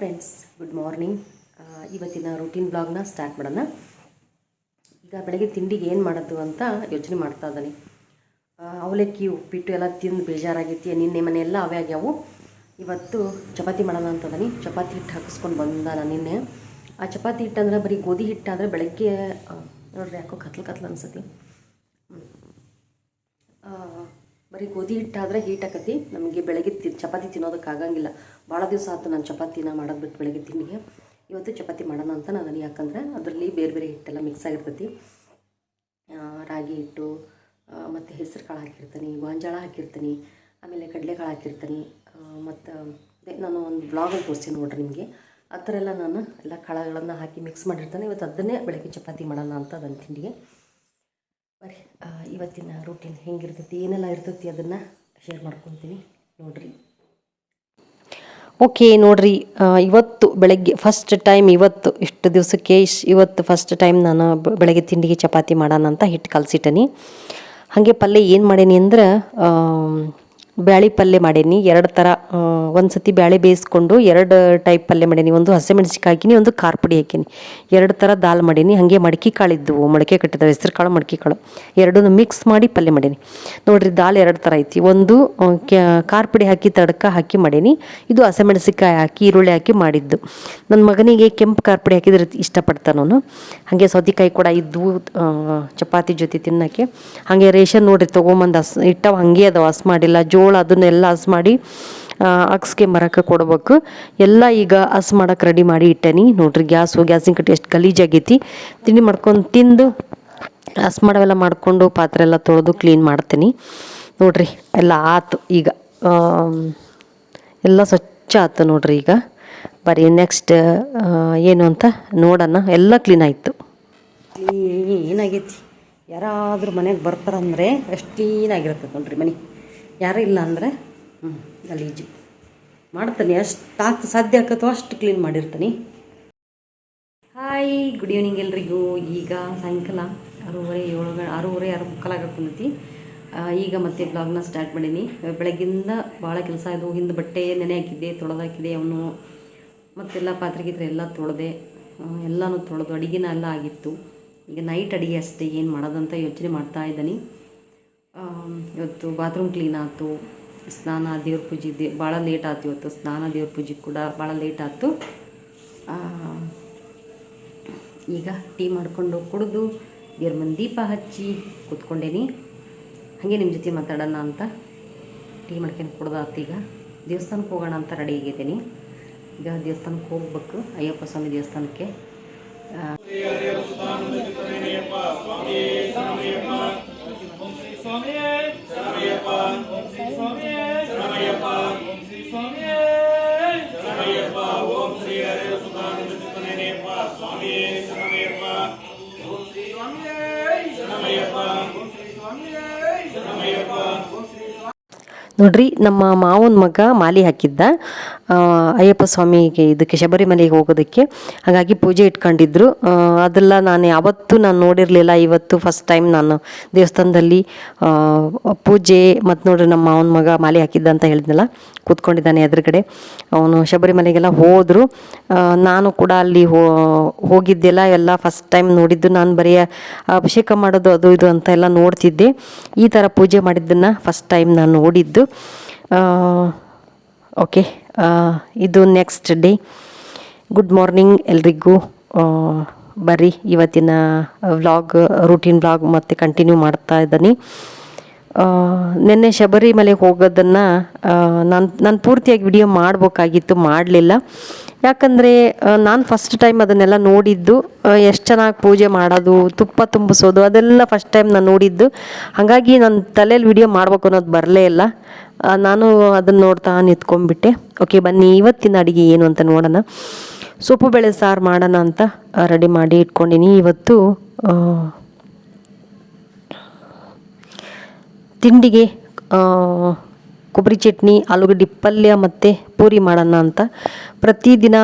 Friends good morning ಇವತ್ತಿನ routine ಬ್ಲಾಗ್ನ start ಮಾಡೋಣ. ಈಗ ಬೆಳಗ್ಗೆ ತಿಂಡಿಗೆ ಏನು ಮಾಡೋದು ಅಂತ ಯೋಚನೆ ಮಾಡ್ತಾ ಇದ್ದಾನೆ. ಅವಲಕ್ಕಿ ಉಪ್ಪಿಟ್ಟು ಎಲ್ಲ ತಿಂದು ಬೇಜಾರಾಗೈತಿ ನಿನ್ನೆ ಮನೆಯೆಲ್ಲ ಅವೇ ಆಗ್ಯಾವು. ಇವತ್ತು ಚಪಾತಿ ಮಾಡೋಣ ಅಂತ ಅದಾನೆ ಚಪಾತಿ ಹಿಟ್ಟು ಹಾಕಿಸ್ಕೊಂಡು ಬಂದ ನಾನು ನಿನ್ನೆ. ಆ ಚಪಾತಿ ಹಿಟ್ಟು ಅಂದರೆ ಬರೀ ಗೋಧಿ ಹಿಟ್ಟಾದರೆ ಬೆಳಗ್ಗೆ ಆ, ನೋಡ್ರಿ ಯಾಕೋ ಕತ್ಲು ಕತ್ಲು ಅನ್ಸತಿ ಬರೀ ಗೋಧಿ ಹಿಟ್ಟಾದರೆ ಹೀಟ್ ಆಕತಿ. ನಮಗೆ ಬೆಳಗ್ಗೆ ತಿ, ಚಪಾತಿ ತಿನ್ನೋದಕ್ಕೆ ಆಗಂಗಿಲ್ಲ. ಭಾಳ ದಿವಸ ಆಯ್ತು ನಾನು ಚಪಾತಿನ ಮಾಡೋದು ಬಿಟ್ಟು ಬೆಳಗ್ಗೆ ತಿಂಡಿಗೆ ಇವತ್ತು ಚಪಾತಿ ಮಾಡೋಣ ಅಂತ ನಾನು ಯಾಕಂದ್ರೆ ಅದರಲ್ಲಿ ಬೇರೆ ಬೇರೆ ಹಿಟ್ಟೆಲ್ಲ ಮಿಕ್ಸ್ ಆಗಿರ್ತೈತಿ. ರಾಗಿ ಹಿಟ್ಟು ಮತ್ತು ಹೆಸರು ಕಾಳು ಹಾಕಿರ್ತೀನಿ, ಗೋಂಜಾಳ ಹಾಕಿರ್ತೀನಿ, ಆಮೇಲೆ ಕಡಲೆಕಾಳು ಹಾಕಿರ್ತೀನಿ ಮತ್ತು ನಾನು ಒಂದು ಬ್ಲಾಗಲ್ಲಿ ತೋರಿಸ್ತೀನಿ ನೋಡ್ರಿ ನಿಮಗೆ. ಆ ಥರ ಎಲ್ಲ ನಾನು ಎಲ್ಲ ಕಾಳುಗಳನ್ನು ಹಾಕಿ ಮಿಕ್ಸ್ ಮಾಡಿರ್ತಾನೆ. ಇವತ್ತು ಅದನ್ನೇ ಬೆಳಗ್ಗೆ ಚಪಾತಿ ಮಾಡೋಣ ಅಂತ ಅದನ್ನು ತಿಂಡಿಗೆ ಬರ್ರಿ ಇವತ್ತಿನ ರೂಟೀನ್ ಹೆಂಗಿರ್ತೈತಿ, ಏನೆಲ್ಲ ಇರ್ತೈತಿ ಅದನ್ನು ಶೇರ್ ಮಾಡ್ಕೊತೀನಿ ನೋಡ್ರಿ. ಓಕೆ ನೋಡ್ರಿ ಇವತ್ತು ಬೆಳಗ್ಗೆ ಫಸ್ಟ್ ಟೈಮ್ ಇವತ್ತು, ಇಷ್ಟು ದಿವಸಕ್ಕೆ ಇವತ್ತು ಫಸ್ಟ್ ಟೈಮ್ ನಾನು ಬೆಳಗ್ಗೆ ತಿಂಡಿಗೆ ಚಪಾತಿ ಮಾಡೋಣ ಅಂತ ಹಿಟ್ಟು ಕಲಸಿಟ್ಟನಿ. ಹಾಗೆ ಪಲ್ಯ ಏನು ಮಾಡೇನಿ ಅಂದ್ರೆ ಬ್ಯಾಳಿ ಪಲ್ಯ ಮಾಡೀನಿ. ಎರಡು ಥರ ಒಂದು ಸತಿ ಬ್ಯಾಳೆ ಬೇಯಿಸ್ಕೊಂಡು ಎರಡು ಟೈಪ್ ಪಲ್ಯ ಮಾಡೀನಿ. ಒಂದು ಹಸಿಮೆಣ್ಸಿನ್ಕಾಯಿ ಹಾಕಿನಿ ಒಂದು ಖಾರ ಪುಡಿ ಹಾಕೀನಿ. ಎರಡು ಥರ ದಾಲ್ ಮಾಡೀನಿ. ಹಾಗೆ ಮಡಿಕೆ ಕಾಳು ಇದ್ದವು ಮೊಳಕೆ ಕಟ್ಟಿದ್ದಾವೆ ಹೆಸರು ಕಾಳು, ಮಡಿಕೆ ಕಾಳು. ಎರಡನ್ನೂ ಮಿಕ್ಸ್ ಮಾಡಿ ಪಲ್ಯ ಮಾಡೀನಿ. ನೋಡಿರಿ, ದಾಲ್ ಎರಡು ಥರ ಐತಿ. ಒಂದು ಖಾರ ಪುಡಿ ಹಾಕಿ, ತಡ್ಕ ಹಾಕಿ ಮಾಡೀನಿ. ಇದು ಹಸಿಮೆಣಸಿಕಾಯಿ ಹಾಕಿ, ಈರುಳ್ಳಿ ಹಾಕಿ ಮಾಡಿದ್ದು. ನನ್ನ ಮಗನಿಗೆ ಕೆಂಪು ಖಾರ ಪುಡಿ ಹಾಕಿದ್ರೆ ಇಷ್ಟಪಡ್ತಾನವನು ಹಾಗೆ ಸೌತೆಕಾಯಿ ಕೂಡ ಇದ್ವು ಚಪಾತಿ ಜೊತೆ ತಿನ್ನೋಕ್ಕೆ. ಹಾಗೆ ರೇಷನ್ ನೋಡಿರಿ, ತೊಗೊಂಬಂದು ಹಸ್ ಇಟ್ಟವು ಹಾಗೆ ಅದಾವ ಹಸ್ ಮಾಡಿಲ್ಲ. ಜೋಳ ಅದನ್ನೆಲ್ಲ ಹಸ್ ಮಾಡಿ ಅಕ್ಸ್ಗೆ ಮರಕ್ಕೆ ಕೊಡ್ಬೇಕು. ಎಲ್ಲ ಈಗ ಹಸ್ ಮಾಡಕ್ಕೆ ರೆಡಿ ಮಾಡಿ ಇಟ್ಟೇನಿ. ನೋಡ್ರಿ ಗ್ಯಾಸು ಗ್ಯಾಸಿನ ಕಟ್ಟಿ ಎಷ್ಟು ಗಲೀಜಾಗೈತಿ. ತಿಂಡಿ ಮಾಡ್ಕೊಂಡು ತಿಂದು ಹಸ್ ಮಾಡವೆಲ್ಲ ಮಾಡಿಕೊಂಡು ಪಾತ್ರೆ ಎಲ್ಲ ತೊಳೆದು ಕ್ಲೀನ್ ಮಾಡ್ತೀನಿ. ನೋಡ್ರಿ ಎಲ್ಲ ಆತು ಈಗ ಎಲ್ಲ ಸ್ವಚ್ಛ ಆಯ್ತು ನೋಡ್ರಿ ಈಗ. ಬರೀ ನೆಕ್ಸ್ಟ್ ಏನು ಅಂತ ನೋಡೋಣ. ಎಲ್ಲ ಕ್ಲೀನ್ ಆಯಿತು. ಏನಾಗೈತಿ? ಯಾರಾದರೂ ಮನೆಗೆ ಬರ್ತಾರಂದ್ರೆ ಎಷ್ಟು ಕ್ಲೀನಾಗಿರ್ತದೆ ನೋಡ್ರಿ ಮನೆ. ಯಾರೂ ಇಲ್ಲ ಅಂದರೆ ಹ್ಞೂ ಗಲೀಜು. ಮಾಡ್ತೀನಿ ಎಷ್ಟು ಆಗ್ತ ಸಾಧ್ಯ ಆಗತ್ತೋ ಅಷ್ಟು ಕ್ಲೀನ್ ಮಾಡಿರ್ತೀನಿ. ಹಾಯ್ ಗುಡ್ ಈವ್ನಿಂಗ್ ಎಲ್ರಿಗೂ. ಈಗ ಸಾಯಂಕಾಲ ಆರೂವರೆ ಏಳು ಆರೂವರೆ ಆರು ಮುಕ್ಕಾಲಾಗ ಕುಂತಿ ಈಗ ಮತ್ತೆ ಬ್ಲಾಗ್ನ ಸ್ಟಾರ್ಟ್ ಮಾಡೀನಿ. ಬೆಳಗ್ಗಿಂದ ಭಾಳ ಕೆಲಸ ಇದು, ಹಿಂದೆ ಬಟ್ಟೆ ನೆನೆ ಹಾಕಿದ್ದೆ ತೊಳೆದಾಕಿದೆ ಅವನು ಮತ್ತೆಲ್ಲ ಪಾತ್ರೆ ಗೀತ್ರೆ ಎಲ್ಲ ತೊಳೆದೆ ಎಲ್ಲನೂ ತೊಳೆದು, ಅಡುಗೆನ ಎಲ್ಲ ಆಗಿತ್ತು. ಈಗ ನೈಟ್ ಅಡುಗೆ ಅಷ್ಟೇ, ಏನು ಮಾಡೋದಂತ ಯೋಚನೆ ಮಾಡ್ತಾ ಇದ್ದೀನಿ. ಇವತ್ತು ಬಾತ್ರೂಮ್ ಕ್ಲೀನ್ ಆಯಿತು. ಸ್ನಾನ, ದೇವ್ರ ಪೂಜೆ ದೇ ಭಾಳ ಲೇಟ್ ಆಯ್ತು ಇವತ್ತು. ಸ್ನಾನ, ದೇವ್ರ ಪೂಜೆ ಕೂಡ ಭಾಳ ಲೇಟ್ ಆಯ್ತು. ಈಗ ಟೀ ಮಾಡಿಕೊಂಡು ಕುಡಿದು, ದೇವ್ರ ಮನೆ ದೀಪ ಹಚ್ಚಿ ಕೂತ್ಕೊಂಡೇನಿ. ಹಾಗೆ ನಿಮ್ಮ ಜೊತೆ ಮಾತಾಡೋಣ ಅಂತ. ಟೀ ಮಾಡ್ಕೊಂಡು ಕುಡ್ದಾತು ಈಗ. ದೇವಸ್ಥಾನಕ್ಕೆ ಹೋಗೋಣ ಅಂತ ರೆಡಿ ಆಗಿದ್ದೀನಿ ಈಗ ದೇವಸ್ಥಾನಕ್ಕೆ ಹೋಗ್ಬೇಕು. ಅಯ್ಯಪ್ಪ ಸ್ವಾಮಿ ದೇವಸ್ಥಾನಕ್ಕೆ. ನೋಡ್ರಿ ನಮ್ಮ ಮಾವನ ಮಗ ಮಾಲಿ ಹಾಕಿದ್ದ. ಅಯ್ಯಪ್ಪ ಸ್ವಾಮಿಗೆ ಇದಕ್ಕೆ ಶಬರಿಮಲೆಗೆ ಹೋಗೋದಕ್ಕೆ. ಹಾಗಾಗಿ ಪೂಜೆ ಇಟ್ಕೊಂಡಿದ್ರು. ಅದೆಲ್ಲ ನಾನು ಯಾವತ್ತೂ ನಾನು ನೋಡಿರಲಿಲ್ಲ. ಇವತ್ತು ಫಸ್ಟ್ ಟೈಮ್ ನಾನು ದೇವಸ್ಥಾನದಲ್ಲಿ ಪೂಜೆ ಮತ್ತು ನೋಡ್ರಿ ನಮ್ಮ ಅವನ ಮಗ ಮಾಲೆ ಹಾಕಿದ್ದ ಅಂತ ಹೇಳಿದ್ನಲ್ಲ, ಕೂತ್ಕೊಂಡಿದ್ದಾನೆ ಎದುರುಗಡೆ. ಅವನು ಶಬರಿಮಲೆಗೆಲ್ಲ ಹೋದರು. ನಾನು ಕೂಡ ಅಲ್ಲಿ ಹೋಗಿದ್ದೆಲ್ಲ ಎಲ್ಲ ಫಸ್ಟ್ ಟೈಮ್ ನೋಡಿದ್ದು. ನಾನು ಬರೀ ಅಭಿಷೇಕ ಮಾಡೋದು, ಅದು ಇದು ಅಂತ ಎಲ್ಲ ನೋಡ್ತಿದ್ದೆ. ಈ ಥರ ಪೂಜೆ ಮಾಡಿದ್ದನ್ನು ಫಸ್ಟ್ ಟೈಮ್ ನಾನು ನೋಡಿದ್ದು. ಓಕೆ ಇದು ನೆಕ್ಸ್ಟ್ ಡೇ ಗುಡ್ ಮಾರ್ನಿಂಗ್ ಎಲ್ರಿಗೂ. ಆ, ಬರ್ರಿ ಇವತ್ತಿನ ವ್ಲಾಗ್ ರೂಟೀನ್ ವ್ಲಾಗ್ ಮತ್ತೆ ಕಂಟಿನ್ಯೂ ಮಾಡ್ತಾ ಇದ್ದೀನಿ. ನಿನ್ನೆ ಶಬರಿಮಲೆಗೆ ಹೋಗೋದನ್ನು ನಾನು ನಾನು ಪೂರ್ತಿಯಾಗಿ ವಿಡಿಯೋ ಮಾಡಬೇಕಾಗಿತ್ತು, ಮಾಡಲಿಲ್ಲ. ಯಾಕಂದರೆ ನಾನು ಫಸ್ಟ್ ಟೈಮ್ ಅದನ್ನೆಲ್ಲ ನೋಡಿದ್ದು ಎಷ್ಟು ಚೆನ್ನಾಗಿ ಪೂಜೆ ಮಾಡೋದು, ತುಪ್ಪ ತುಂಬಿಸೋದು, ಅದೆಲ್ಲ ಫಸ್ಟ್ ಟೈಮ್ ನಾನು ನೋಡಿದ್ದು. ಹಾಗಾಗಿ ನನ್ನ ತಲೆಯಲ್ಲಿ ವಿಡಿಯೋ ಮಾಡ್ಬೇಕು ಅನ್ನೋದು ಬರಲೇ ಇಲ್ಲ. ನಾನು ಅದನ್ನು ನೋಡ್ತಾ ನಿಂತ್ಕೊಂಡ್ಬಿಟ್ಟೆ. ಓಕೆ ಬನ್ನಿ, ಇವತ್ತಿನ ಅಡುಗೆ ಏನು ಅಂತ ನೋಡೋಣ. ಸೊಪ್ಪು ಬೇಳೆ ಸಾರು ಮಾಡೋಣ ಅಂತ ರೆಡಿ ಮಾಡಿ ಇಟ್ಕೊಂಡಿನಿ. ಇವತ್ತು ತಿಂಡಿಗೆ ಕೊಬ್ಬರಿ ಚಟ್ನಿ, ಆಲೂಗಡ್ಡೆ ಪಲ್ಯ ಮತ್ತು ಪೂರಿ ಮಾಡೋಣ ಅಂತ. ಪ್ರತಿದಿನ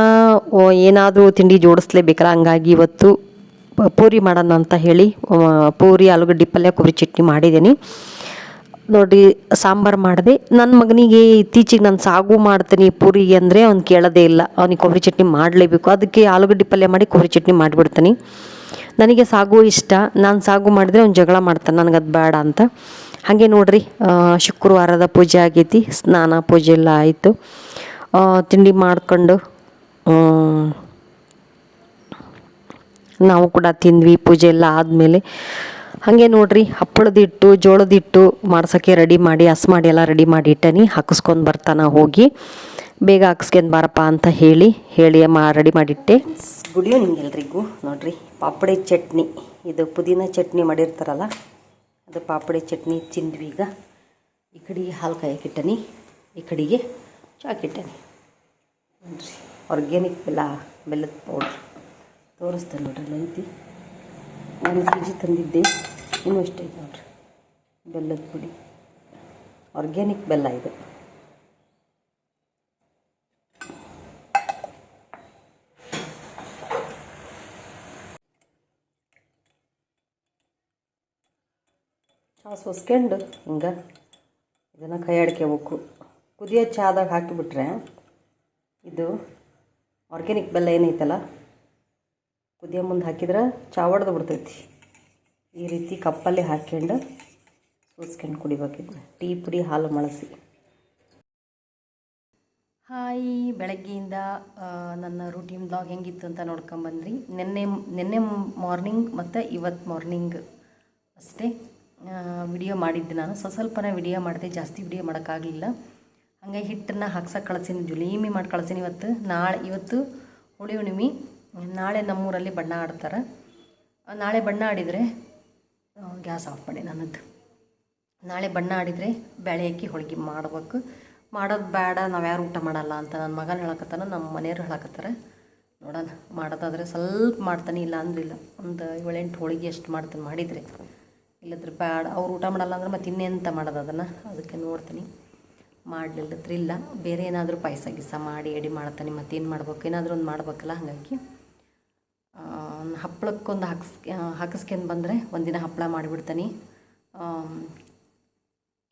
ಏನಾದರೂ ತಿಂಡಿ ಜೋಡಿಸ್ಲೇಬೇಕಲ್ಲ, ಹಂಗಾಗಿ ಇವತ್ತು ಪೂರಿ ಮಾಡೋಣ ಅಂತ ಹೇಳಿ ಪೂರಿ, ಆಲೂಗಡ್ಡೆ ಪಲ್ಯ, ಕೊಬ್ಬರಿ ಚಟ್ನಿ ಮಾಡಿದ್ದೀನಿ. ನೋಡಿ, ಸಾಂಬಾರು ಮಾಡಿದೆ. ನನ್ನ ಮಗನಿಗೆ ಇತ್ತೀಚೆಗೆ ನಾನು ಸಾಗು ಮಾಡ್ತೀನಿ ಪೂರಿ ಅಂದರೆ ಅವ್ನು ಕೇಳೋದೇ ಇಲ್ಲ. ಅವನಿಗೆ ಕೊಬ್ಬರಿ ಚಟ್ನಿ ಮಾಡಲೇಬೇಕು. ಅದಕ್ಕೆ ಆಲೂಗಡ್ಡೆ ಪಲ್ಯ ಮಾಡಿ ಕೊಬ್ಬರಿ ಚಟ್ನಿ ಮಾಡಿಬಿಡ್ತೀನಿ. ನನಗೆ ಸಾಗು ಇಷ್ಟ. ನಾನು ಸಾಗು ಮಾಡಿದ್ರೆ ಅವ್ನು ಜಗಳ ಮಾಡ್ತಾನೆ. ನನಗೆ ಅದು ಬೇಡ ಅಂತ. ಹಾಗೆ ನೋಡ್ರಿ ಶುಕ್ರವಾರದ ಪೂಜೆ ಆಗೈತಿ, ಸ್ನಾನ ಪೂಜೆ ಎಲ್ಲ ಆಯಿತು. ತಿಂಡಿ ಮಾಡ್ಕೊಂಡು ನಾವು ಕೂಡ ತಿಂದ್ವಿ ಪೂಜೆ ಎಲ್ಲ ಆದಮೇಲೆ. ಹಾಗೆ ನೋಡ್ರಿ, ಹಪ್ಪಳದಿಟ್ಟು, ಜೋಳದಿಟ್ಟು ಜೋಳದ ಮಾಡ್ಸೋಕ್ಕೆ ರೆಡಿ ಮಾಡಿ, ಹಸ್ ಮಾಡಿ ಎಲ್ಲ ರೆಡಿ ಮಾಡಿ ಇಟ್ಟನಿ. ಹಾಕಿಸ್ಕೊಂಡು ಬರ್ತಾನ ಹೋಗಿ, ಬೇಗ ಹಾಕ್ಸ್ಕೊಂಡು ಬಾರಪ್ಪ ಅಂತ ಹೇಳಿ ಹೇಳಿ ಮಾ, ರೆಡಿ ಮಾಡಿಟ್ಟೆ. ಗುಡ್ ಈವ್ನಿಂಗ್ ಎಲ್ರಿಗೂ ನೋಡ್ರಿ, ಪಾಪಡಿ ಚಟ್ನಿ, ಇದು ಪುದೀನ ಚಟ್ನಿ ಮಾಡಿರ್ತಾರಲ್ಲ ಅದು ಪಾಪಡೆ ಚಟ್ನಿ ತಿಂದ್ವಿ ಈಗ. ಈ ಕಡೆಗೆ ಹಾಲು ಕಾಯಕ್ಕಿಟ್ಟನಿ, ಈ ಕಡೆಗೆ ಚಾಕಿಟ್ಟನಿ ನೋಡ್ರಿ ಆರ್ಗ್ಯಾನಿಕ್ ಬೆಲ್ಲ, ಬೆಲ್ಲದ ಪೌಡ್ರ್ ತೋರಿಸ್ತೇನೆ ನೋಡ್ರಿ ಐತಿ ಒಂದು ಕೆ ಜಿ ತಂದಿದ್ದೆ, ಇನ್ನೂ ಎಷ್ಟೈತೆ ನೋಡ್ರಿ. ಬೆಲ್ಲದ ಪುಡಿ. ಆರ್ಗ್ಯಾನಿಕ್ ಬೆಲ್ಲ ಇದು. ಚಹಾ ಹೊಸ್ಕೊಂಡು ಹಿಂಗೆ ಇದನ್ನು ಕೈ ಆಡ್ಕೋಬೇಕು ಕುದಿಯೋ ಚಹಾದಾಗ ಹಾಕಿಬಿಟ್ರೆ ಇದು ಆರ್ಗ್ಯಾನಿಕ್ ಬೆಲ್ಲ ಏನೈತಲ್ಲ, ಕುದಿಯೋ ಮುಂದೆ ಹಾಕಿದ್ರೆ ಚಾ ಒಡೆದು ಬಿಡ್ತೈತಿ. ಈ ರೀತಿ ಕಪ್ಪಲ್ಲಿ ಹಾಕ್ಕೊಂಡು ಸೋಸ್ಕೊಂಡು ಕುಡಿಬೇಕಿದ್ನ ಟೀ ಪುಡಿ ಹಾಲು ಮಳಸಿ. ಹಾಯ್, ಬೆಳಗ್ಗೆಯಿಂದ ನನ್ನ ರೂಟೀನ್ ಬ್ಲಾಗ್ ಹೆಂಗಿತ್ತು ಅಂತ ನೋಡ್ಕೊಂಬಂದ್ರಿ. ನಿನ್ನೆ ನಿನ್ನೆ ಮಾರ್ನಿಂಗ್ ಮತ್ತು ಇವತ್ತು ಮಾರ್ನಿಂಗ್ ಅಷ್ಟೇ. ವಿಡಿಯೋ ಮಾಡಿದ್ದೆ ನಾನು. ಸ್ವಲ್ಪ ಸ್ವಲ್ಪನೇ ವಿಡಿಯೋ ಮಾಡಿದೆ, ಜಾಸ್ತಿ ವಿಡಿಯೋ ಮಾಡೋಕ್ಕಾಗಲಿಲ್ಲ. ಹಾಗೆ ಹಿಟ್ಟನ್ನು ಹಾಕ್ಸಕ್ಕೆ ಕಳಿಸೀನಿ ಜುಲೀಮಿ ಮಾಡಿ ಕಳಿಸೀನಿ ಇವತ್ತು. ನಾಳೆ, ಇವತ್ತು ಹುಳಿ ಹುಣ್ಣಿಮೆ ನಾಳೆ ನಮ್ಮೂರಲ್ಲಿ ಬಣ್ಣ ಆಡ್ತಾರೆ. ನಾಳೆ ಬಣ್ಣ ಆಡಿದರೆ ಗ್ಯಾಸ್ ಆಫ್ ಮಾಡಿ ನನ್ನದು. ನಾಳೆ ಬಣ್ಣ ಆಡಿದರೆ ಬೇಳೆ ಹಾಕಿ ಹೋಳಿಗೆ ಮಾಡ್ಬೇಕು. ಮಾಡೋದು ಬೇಡ ನಾವು ಯಾರು ಊಟ ಮಾಡಲ್ಲ ಅಂತ ನನ್ನ ಮಗನ ಹೇಳಕತ್ತಾನ ನಮ್ಮ ಮನೆಯವ್ರು ಹೇಳಕತ್ತಾರೆ. ನೋಡೋಣ, ಮಾಡೋದಾದರೆ ಸ್ವಲ್ಪ ಮಾಡ್ತಾನೆ, ಇಲ್ಲ ಅಂದಿಲ್ಲ ಒಂದು ಏಳೆಂಟು ಹೋಳಿಗೆ ಅಷ್ಟು ಮಾಡ್ತಾನೆ ಮಾಡಿದರೆ. ಇಲ್ಲದ್ರೆ ಬೇಡ ಅವ್ರು ಊಟ ಮಾಡಲ್ಲ ಅಂದ್ರೆ ಮತ್ತೆ ಇನ್ನೆಂತ ಮಾಡೋದು ಅದನ್ನು? ಅದಕ್ಕೆ ನೋಡ್ತೀನಿ. ಮಾಡಲಿಲ್ಲದ್ರಿಲ್ಲ ಬೇರೆ ಏನಾದರೂ ಪಾಯಸ ಗೀಸ ಮಾಡಿ, ಎಡಿ ಮಾಡ್ತಾನೆ. ಮತ್ತೇನು ಮಾಡ್ಬೇಕು? ಏನಾದರೂ ಒಂದು ಮಾಡ್ಬೇಕಲ್ಲ ಹಾಗಾಗಿ. ಹಪ್ಪಳಕ್ಕೊಂದು ಹಾಕ್ಸ್ ಹಾಕಿಸ್ಕೊಂಡು ಬಂದರೆ ಒಂದಿನ ಹಪ್ಪಳ ಮಾಡಿಬಿಡ್ತಾನೆ.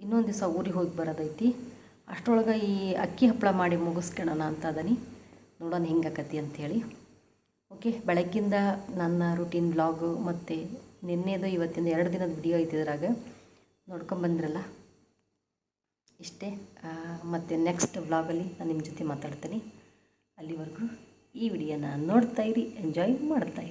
ಇನ್ನೊಂದು ದಿವಸ ಊರಿಗೆ ಹೋಗಿ ಬರೋದೈತಿ. ಅಷ್ಟರೊಳಗೆ ಈ ಅಕ್ಕಿ ಹಪ್ಪಳ ಮಾಡಿ ಮುಗಿಸ್ಕೊಳ್ಳೋಣ ಅಂತ ಅದನಿ. ನೋಡೋಣ ಹೆಂಗಾಕತಿ ಅಂಥೇಳಿ ಓಕೆ, ಬೆಳಗ್ಗಿಂದ ನನ್ನ ರೂಟೀನ್ ಬ್ಲಾಗು ಮತ್ತು ನಿನ್ನೆದು ಇವತ್ತಿಂದ ಎರಡು ದಿನದ ವಿಡಿಯೋ ಐತಿ ಇದ್ರಾಗ. ನೋಡ್ಕೊಂಬಂದ್ರಲ್ಲ ಇಷ್ಟೇ. ಮತ್ತು ನೆಕ್ಸ್ಟ್ ವ್ಲಾಗಲ್ಲಿ ನಾನು ನಿಮ್ಮ ಜೊತೆ ಮಾತಾಡ್ತೀನಿ. ಅಲ್ಲಿವರೆಗೂ ಈ ವಿಡಿಯೋನ ನೋಡ್ತಾ ಎಂಜಾಯ್ ಮಾಡ್ತಾ